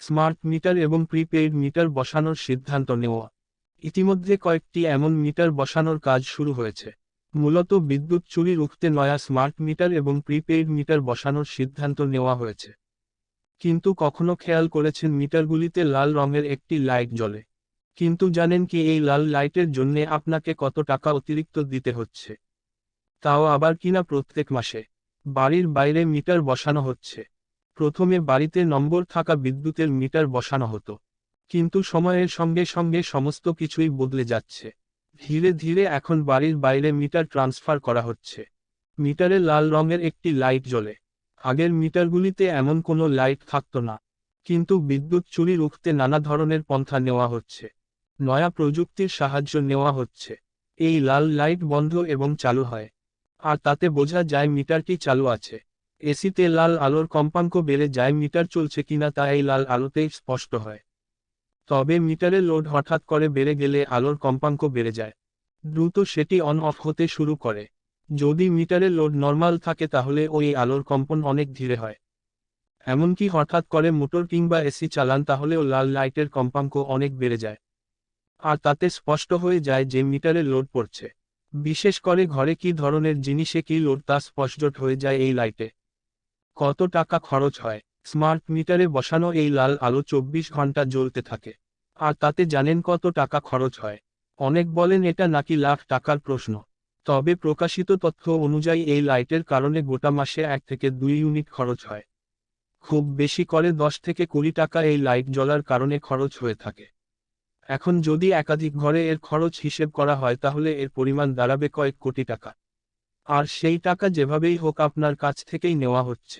Smart meter এবং prepaid meter বসানোর সিদ্ধান্ত নেওয়া। ইতিমধ্যে কয়েকটি এমন মিটার বসানোর কাজ শুরু হয়েছে। মূলত বিদ্যুৎ চুরি রুখতে নয়া স্মার্ট মিটার এবং প্রিপেইড মিটার বসানোর সিদ্ধান্ত নেওয়া হয়েছে। কিন্তু কখনো খেয়াল করেছেন মিটারগুলিতে লাল রঙের একটি লাইট জ্বলে। কিন্তু জানেন কি এই লাল লাইটের জন্য আপনাকে কত টাকা অতিরিক্ত দিতে হচ্ছে। তাও আবার কিনা প্রত্যেক মাসে। বাড়ির বাইরে মিটার বসানো হচ্ছে। প্রথমে বাড়িতে নম্বর থাকা বিদ্যুতের মিটার বসানো হতো। কিন্তু সময়ের সঙ্গে সঙ্গে সমস্ত কিছুই বদলে যাচ্ছে। ধীরে ধীরে এখন বাড়ির বাইরে মিটার ট্রান্সফার করা হচ্ছে। মিটারে লাল রঙের একটি লাইট জ্বলে। আগের মিটারগুলিতে এমন কোনো লাইট থাকতো না। কিন্তু বিদ্যুৎ চুরি রুখতে নানা ধরনের পন্থা নেওয়া হচ্ছে। নয়া প্রযুক্তির সাহায্য নেওয়া হচ্ছে। এই লাল লাইট বন্ধ এবং চালু হয়। আর তাতে বোঝা যায় মিটারটি চালু আছে। এসিতে লাল আলোর কম্পাঙ্ক বেড়ে যায়, মিটার চলছে কিনা তা এই লাল আলোতেই স্পষ্ট হয়। তবে মিটারের লোড হঠাৎ করে বেড়ে গেলে আলোর কম্পাঙ্ক বেড়ে যায়। দ্রুত সেটি অন অফ হতে শুরু করে। যদি মিটারের লোড নর্মাল থাকে তাহলে ওই আলোর কম্পন অনেক ধীরে হয়। এমনকি হঠাৎ করে মোটর কিংবা এসি চালান তাহলেও লাল লাইটের কম্পাঙ্ক অনেক বেড়ে যায়। আর তাতে স্পষ্ট হয়ে যায় যে মিটারে লোড পড়ছে। বিশেষ করে ঘরে কি ধরনের জিনিসে কি লোড তা স্পষ্ট হয়ে যায় এই লাইটে। কত টাকা খরচ হয়? স্মার্ট মিটারে বসানো এই লাল আলো চব্বিশ ঘণ্টা জ্বলতে থাকে। আর তাতে জানেন কত টাকা খরচ হয়? অনেক বলেন এটা নাকি লাখ টাকার প্রশ্ন। তবে প্রকাশিত তথ্য অনুযায়ী এই লাইটের কারণে গোটা মাসে এক থেকে দুই ইউনিট খরচ হয়। খুব বেশি করে দশ থেকে কুড়ি টাকা এই লাইট জ্বলার কারণে খরচ হয়ে থাকে। এখন যদি একাধিক ঘরে এর খরচ হিসেব করা হয় তাহলে এর পরিমাণ দাঁড়াবে কয়েক কোটি টাকা। আর সেই টাকা যেভাবেই হোক আপনার কাছ থেকেই নেওয়া হচ্ছে।